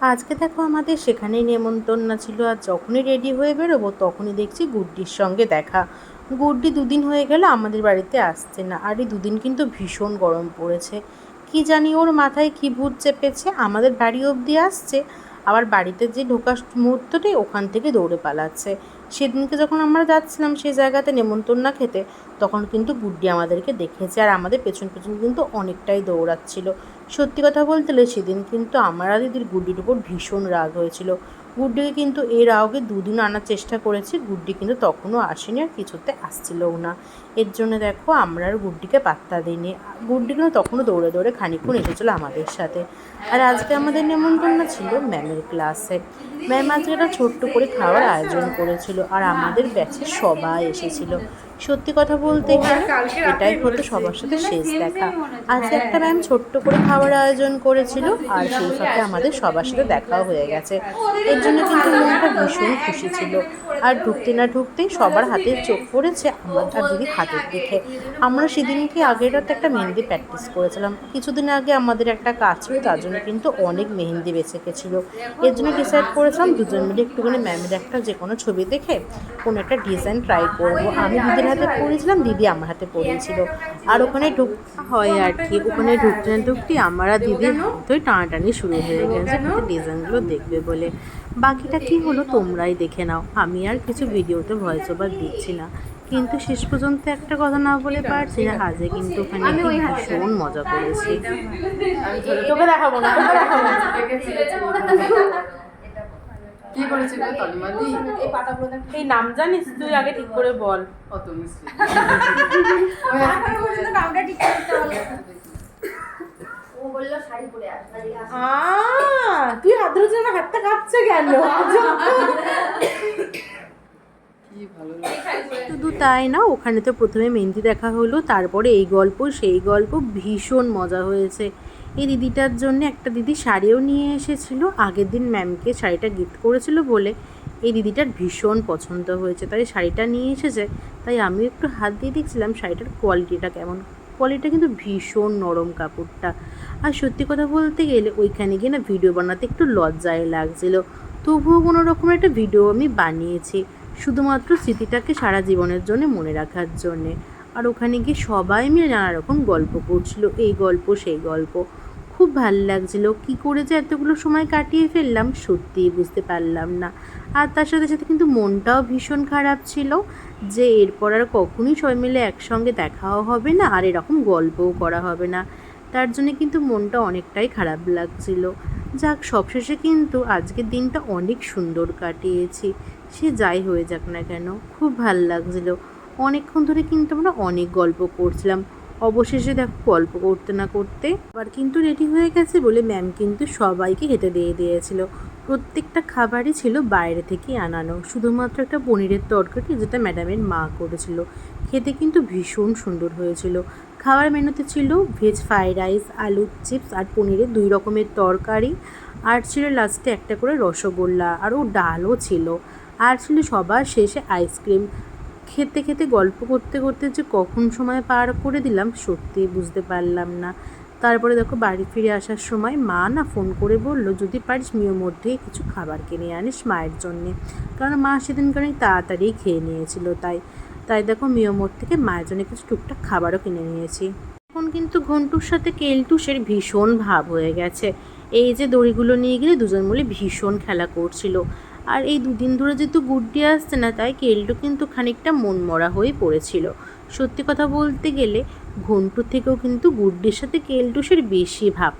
আজকে দেখো আমাদের সেখানেই নেমন্তন্ন ছিল আর যখনই রেডি হয়ে বেরোবো তখনই দেখছি গুড্ডির সঙ্গে দেখা। গুড্ডি দুদিন হয়ে গেল আমাদের বাড়িতে আসছে না। আর এই দুদিন কিন্তু ভীষণ গরম পড়েছে। কি জানি ওর মাথায় কি ভূত চেপেছে, আমাদের বাড়ি অবধি আসছে। আবার বাড়িতে যে ঢোকার মুহূর্তটাই ওখান থেকে দৌড়ে পালাচ্ছে। সেদিনকে যখন আমরা যাচ্ছিলাম সেই জায়গাতে নেমন্তন্ন খেতে, তখন কিন্তু গুড্ডি আমাদেরকে দেখেছে আর আমাদের পেছন পেছন কিন্তু অনেকটাই দৌড়াচ্ছিল। সত্যি কথা বলতে গেলে সেদিন কিন্তু আমার আর দিদির গুড্ডির উপর ভীষণ রাগ হয়েছিল। গুড্ডিকে কিন্তু এর আগে দুদিন আনার চেষ্টা করেছি গুড্ডি কিন্তু তখনও আসেনি আর কিছুতে আসছিলও না। এর জন্য দেখো আমরা আর গুড্ডিকে পাত্তা দিইনি। গুড্ডি কিন্তু তখনও দৌড়ে দৌড়ে খানিক্ষণ এসেছিল আমাদের সাথে। আর আজকে আমাদের নেমন্তন্ন ছিল ম্যামের ক্লাসে। ম্যাম আজকে একটা ছোট্ট করে খাওয়ার আয়োজন করেছিল আর আমাদের ব্যাচে সবাই এসেছিল। সত্যি কথা বলতে গেলে এটাই হতো সবার সাথে শেষ দেখা। আজকে একটা ম্যাম ছোট্ট করে খাওয়ার আয়োজন করেছিল আর সেই সাথে আমাদের সবার সাথে দেখাও হয়ে গেছে। এর জন্য কিন্তু মনটা ভীষণ খুশি ছিল। আর ঢুকতে না ঢুকতেই সবার হাতে চোখ পড়েছে আমার আর দিদি হাতের দিকে আমরা সেদিনকে আগের রাতে একটা মেহেন্দি প্র্যাকটিস করেছিলাম। কিছুদিন আগে আমাদের একটা কাজ ছিল, তার জন্য কিন্তু অনেক মেহেন্দি বেঁচে গেছিল। এর জন্য ডিসাইড করেছিলাম দুজন মিলে একটুখানি ম্যামের একটা যে কোনো ছবি দেখে কোনো একটা ডিজাইন ট্রাই করব। আমি দিদির হাতে পড়েছিলাম দিদি আমার হাতে পড়েছিল আর ওখানে ঢুক হয় আর কি, ওখানে ঢুকতে না ঢুকতে আমার আর দিদির হাতই টানাটানি শুরু হয়ে গেছে। ডিজাইনগুলো দেখবে বলে। বাকিটা কি হলো তোমরাই দেখে নাও। আমি আর কিছু ভিডিওতে ভয়েস ওভার দিচ্ছি না। কিন্তু শেষ পর্যন্ত একটা কথা না বলে পারছি না। আজকে কিন্তু ওখানে ভীষণ মজা করেছি। তোকে দেখাবো না তোকে দেখাবো কি করেছিল তলিমাদি এই নাম জানিস তুই আগে ঠিক করে বল। অত মিষ্টি। আস শাড়ি আস আহ, তুই হাত ধরেছিস আমার হাতটা কাঁপছে কেন? কি ভালো লাগে শুধু তাই না ওখানে তো প্রথমে মেহেন্দি দেখা হলো তারপরে এই গল্প সেই গল্প ভীষণ মজা হয়েছে। এই দিদিটার জন্য একটা দিদি শাড়িও নিয়ে এসেছিল আগের দিন ম্যামকে শাড়িটা গিফট করেছিল বলে। এই দিদিটার ভীষণ পছন্দ হয়েছে তাই শাড়িটা নিয়ে এসেছে। তাই আমি একটু হাত দিয়ে দেখছিলাম শাড়িটার কোয়ালিটিটা কেমন। কোয়ালিটিটা কিন্তু ভীষণ নরম কাপড়টা। আর সত্যি কথা বলতে গেলে ওইখানে গিয়ে না ভিডিও বানাতে একটু লজ্জায় লাগছিল। তবুও কোনো রকমের একটা ভিডিও আমি বানিয়েছি, শুধুমাত্র স্মৃতিটাকে সারা জীবনের জন্য মনে রাখার জন্যে। আর ওখানে গিয়ে সবাই মিলে নানা রকম গল্প করছিল, এই গল্প, সেই গল্প। খুব ভালো লাগছিল। কি করে যে এতগুলো সময় কাটিয়ে ফেললাম সত্যিই বুঝতে পারলাম না। আর তার সাথে সাথে কিন্তু মনটাও ভীষণ খারাপ ছিল যে এরপর আর কখনোই সবাই মিলে একসঙ্গে দেখাও হবে না আর এরকম গল্পও করা হবে না। তার জন্য কিন্তু মনটা অনেকটাই খারাপ লাগছিল। যাক, সবশেষে কিন্তু আজকের দিনটা অনেক সুন্দর কাটিয়েছি। সে যাই হয়ে যাক না কেন, খুব ভালো লাগছিল। অনেকক্ষণ ধরে কিন্তু আমরা অনেক গল্প করছিলাম। অবশেষে দেখো গল্প করতে না করতে আবার কিন্তু রেডি হয়ে গেছে বলে ম্যাম কিন্তু সবাইকে খেতে দিয়ে দিয়েছিল। প্রত্যেকটা খাবারই ছিল বাইরে থেকে আনানো। শুধুমাত্র একটা পনিরের তরকারি যেটা ম্যাডামের মা করেছিল। খেতে কিন্তু ভীষণ সুন্দর হয়েছিল। খাবার মেনুতে ছিল ভেজ ফ্রাইড রাইস আলুর চিপস আর পনিরের দুই রকমের তরকারি। আর ছিল লাস্টে একটা করে রসগোল্লা। আর ও ডালও ছিল। আর ছিল সবার শেষে আইসক্রিম খেতে খেতে গল্প করতে করতে যে কখন সময় পার করে দিলাম সত্যিই বুঝতে পারলাম না। তারপরে দেখো বাড়ি ফিরে আসার সময় মা না ফোন করে বলল, যদি পারিস মিও মধ্যেই কিছু খাবার কিনে আনিস মায়ের জন্যে। কারণ মা সেদিনকে অনেক তাড়াতাড়ি খেয়ে নিয়েছিল তাই। তাই দেখো মিও মোড় থেকে মায়ের জন্য কিছু টুকটাক খাবারও কিনে নিয়েছি। এখন কিন্তু ঘন্টুর সাথে কেলটুসের ভীষণ ভাব হয়ে গেছে। এই যে দড়িগুলো নিয়ে গেলে দুজন মিলে ভীষণ খেলা করছিল। আর এই দুদিন ধরে যেহেতু গুড্ডি আসছে না, তাই কেলটু কিন্তু খানিকটা মনমরা হয়ে পড়েছিল। সত্যি কথা বলতে গেলে, ঘন্টুর থেকেও কিন্তু গুড্ডির সাথে কেলটুসের বেশি ভাব।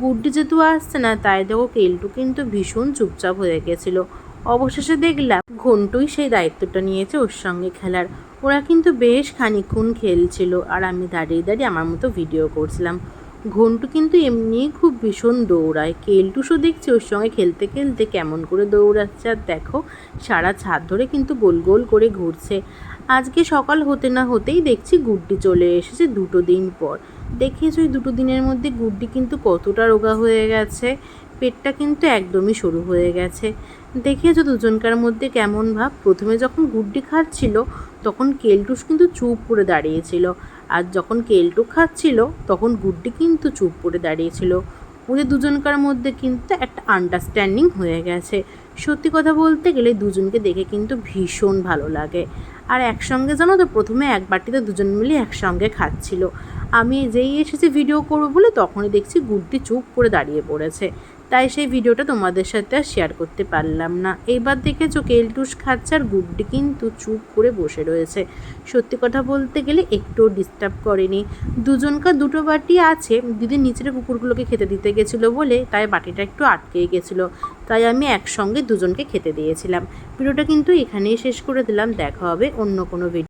গুড্ডি যেহেতু আসছে না, তাই দেখো কেলটু কিন্তু ভীষণ চুপচাপ হয়ে গেছিল। অবশেষে দেখলাম ঘন্টুই সেই দায়িত্বটা নিয়েছে ওর সঙ্গে খেলার। ওরা কিন্তু বেশ খানিক্ষণ খেলছিল, আর আমি দাঁড়িয়ে দাঁড়িয়ে আমার মতো ভিডিও করছিলাম। ঘন্টু কিন্তু এমনি খুব ভীষণ দৌড়ায়। কেলটুসও দেখছি ওর সঙ্গে খেলতে খেলতে কেমন করে দৌড়াচ্ছে আর দেখো, সারা ছাদ ধরে কিন্তু গোল গোল করে ঘুরছে। আজকে সকাল হতে না হতেই দেখছি গুড্ডি চলে এসেছে দুটো দিন পর। দেখিয়েছো ওই দুটো দিনের মধ্যে গুড্ডি কিন্তু কতটা রোগা হয়ে গেছে? পেটটা কিন্তু একদমই সরু হয়ে গেছে। দেখিয়েছো দুজনকার মধ্যে কেমন ভাব? প্রথমে যখন গুড্ডি খাচ্ছিল, তখন কেলটুস কিন্তু চুপ করে দাঁড়িয়েছিল আর যখন কেলটু খাচ্ছিল, তখন গুড্ডি কিন্তু চুপ করে দাঁড়িয়েছিল। ওদের দুজনকার মধ্যে কিন্তু একটা আন্ডারস্ট্যান্ডিং হয়ে গেছে। সত্যি কথা বলতে গেলে দুজনকে দেখে কিন্তু ভীষণ ভালো লাগে। আর একসঙ্গে জানো তো, প্রথমে এক বাটিতে দুজন মিলে একসঙ্গে খাচ্ছিল। আমি যেই এসেছি ভিডিও করব বলে তখনই দেখছি গুড্ডি চুপ করে দাঁড়িয়ে পড়েছে। তাই সেই ভিডিওটা তোমাদের সাথে আর শেয়ার করতে পারলাম না। এইবার দেখেছ কেলটুস খাচ্ছে আর গুড্ডি কিন্তু চুপ করে বসে রয়েছে। সত্যি কথা বলতে গেলে একটুও ডিস্টার্ব করেনি। দুজনকার দুটো বাটি আছে, দিদি নিচের কুকুরগুলোকে খেতে দিতে গেছিল বলে তাই বাটিটা একটু আটকে গেছিল। তাই আমি একসঙ্গে দুজনকে খেতে দিয়েছিলাম। ভিডিওটা কিন্তু এখানেই শেষ করে দিলাম। দেখা হবে অন্য কোনো ভিডিও